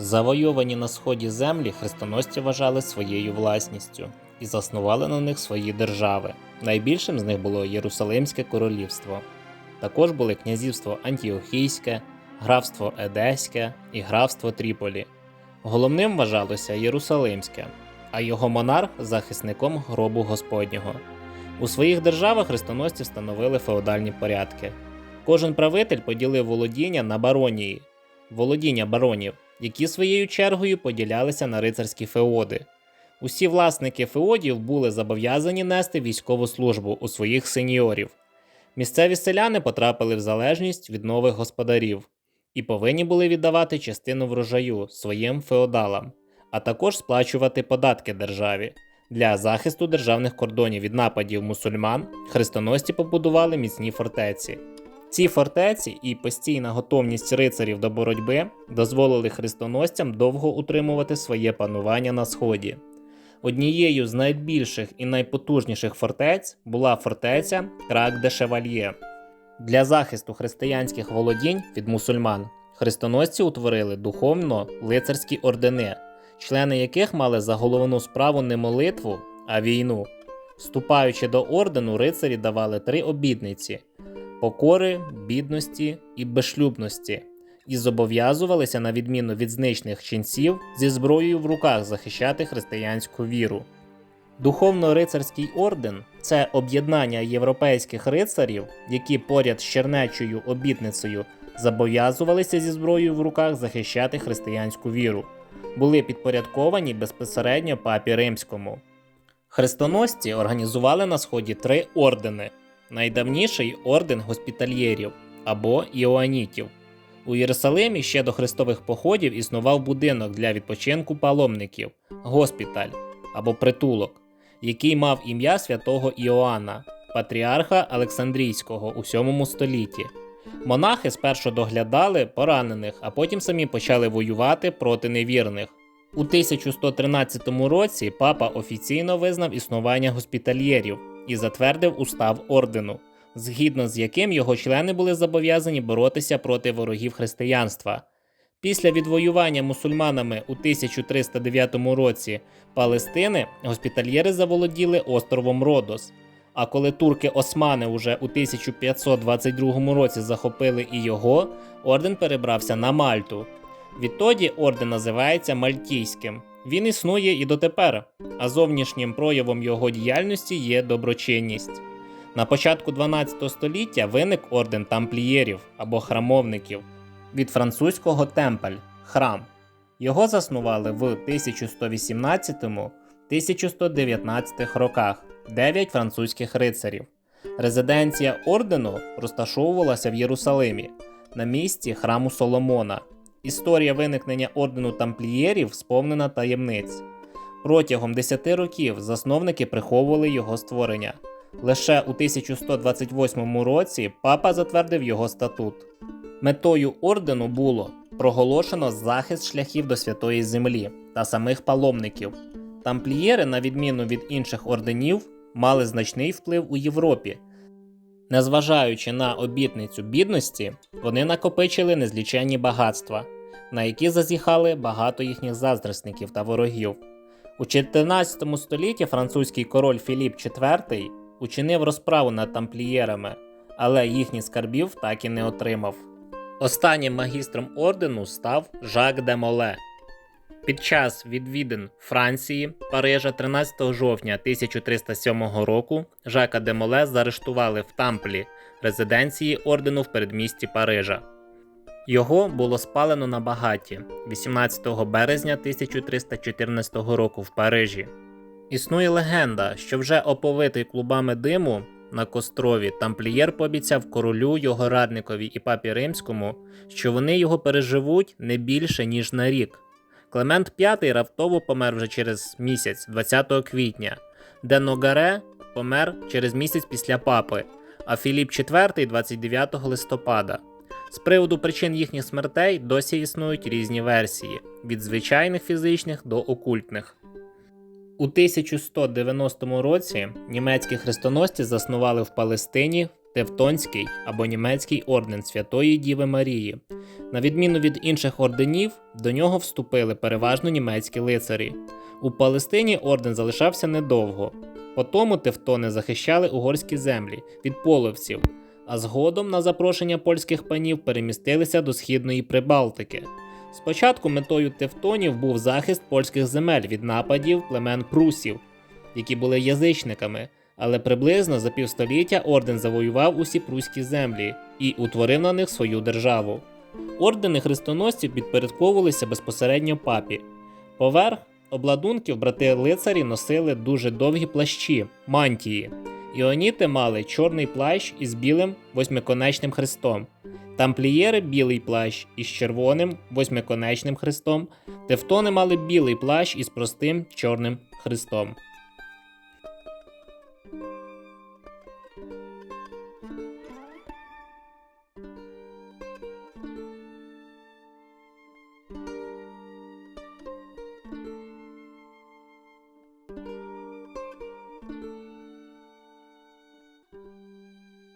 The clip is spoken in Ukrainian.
Завойовані на сході землі хрестоносці вважали своєю власністю і заснували на них свої держави. Найбільшим з них було Єрусалимське королівство. Також були князівство Антіохійське, графство Едеське і графство Тріполі. Головним вважалося Єрусалимське, а його монарх захисником гробу Господнього. У своїх державах хрестоносці встановили феодальні порядки. Кожен правитель поділив володіння на баронії, володіння баронів, які своєю чергою поділялися на рицарські феоди. Усі власники феодів були зобов'язані нести військову службу у своїх сеньорів. Місцеві селяни потрапили в залежність від нових господарів і повинні були віддавати частину врожаю своїм феодалам, а також сплачувати податки державі. Для захисту державних кордонів від нападів мусульман хрестоносці побудували міцні фортеці. Ці фортеці і постійна готовність рицарів до боротьби дозволили хрестоносцям довго утримувати своє панування на сході. Однією з найбільших і найпотужніших фортець була фортеця Крак де Шевальє. Для захисту християнських володінь від мусульман хрестоносці утворили духовно-лицарські ордени, члени яких мали за головну справу не молитву, а війну. Вступаючи до ордену, рицарі давали три обітниці покори, бідності і безшлюбності, і зобов'язувалися, на відміну від зничних ченців, зі зброєю в руках захищати християнську віру. Духовно-рицарський орден це об'єднання європейських рицарів, які поряд з чернечою обітницею зобов'язувалися зі зброєю в руках захищати християнську віру, були підпорядковані безпосередньо папі римському. Хрестоносці організували на сході три ордени: найдавніший орден госпітальєрів або іоанітів. У Єрусалимі ще до хрестових походів існував будинок для відпочинку паломників госпіталь або притулок, який мав ім'я святого Іоанна, патріарха Олександрійського у 7 столітті. Монахи спершу доглядали поранених, а потім самі почали воювати проти невірних. У 1113 році папа офіційно визнав існування госпітальєрів і затвердив устав ордену, згідно з яким його члени були зобов'язані боротися проти ворогів християнства. Після відвоювання мусульманами у 1309 році Палестини госпітальєри заволоділи островом Родос. А коли турки Османи уже у 1522 році захопили і його, орден перебрався на Мальту. Відтоді орден називається Мальтійським. Він існує і дотепер, а зовнішнім проявом його діяльності є доброчинність. На початку 12 століття виник орден тамплієрів або храмовників від французького темпель храм. Його заснували в 1118-1119 роках 9 французьких рицарів. Резиденція ордену розташовувалася в Єрусалимі на місці храму Соломона. Історія виникнення ордену тамплієрів сповнена таємниць. Протягом 10 років засновники приховували його створення. Лише у 1128 році папа затвердив його статут. Метою ордену було проголошено захист шляхів до святої землі та самих паломників. Тамплієри, на відміну від інших орденів, мали значний вплив у Європі. Незважаючи на обітницю бідності, вони накопичили незліченні багатства, на які зазіхали багато їхніх заздресників та ворогів. У 14 столітті французький король Філіп IV учинив розправу над тамплієрами, але їхніх скарбів так і не отримав. Останнім магістром ордену став Жак де Моле. Під час відвідин Франції, Парижа 13 жовтня 1307 року Жака де Моле заарештували в Тамплі, резиденції ордену в передмісті Парижа. Його було спалено на багаті 18 березня 1314 року в Парижі. Існує легенда, що вже оповитий клубами диму на кострові тамплієр пообіцяв королю, його радникові і папі римському, що вони його переживуть не більше ніж на рік. Клемент V раптово помер вже через місяць, 20 квітня, де Ногаре помер через місяць після папи, а Філіп IV 29 листопада. З приводу причин їхніх смертей досі існують різні версії: від звичайних фізичних до окультних. У 1190 році німецькі хрестоносці заснували в Палестині Тевтонський або німецький орден Святої Діви Марії. На відміну від інших орденів, до нього вступили переважно німецькі лицарі. У Палестині орден залишався недовго. Потому тевтони захищали угорські землі від половців, а згодом на запрошення польських панів перемістилися до східної Прибалтики. Спочатку метою тевтонів був захист польських земель від нападів племен прусів, які були язичниками, але приблизно за півстоліття орден завоював усі пруські землі і утворив на них свою державу. Ордени хрестоносців підпорядковувалися безпосередньо папі. Поверх обладунків брати лицарі носили дуже довгі плащі, мантії. Іоніти мали чорний плащ із білим восьмиконечним хрестом, тамплієри білий плащ із червоним восьмиконечним хрестом, тевтони мали білий плащ із простим чорним хрестом.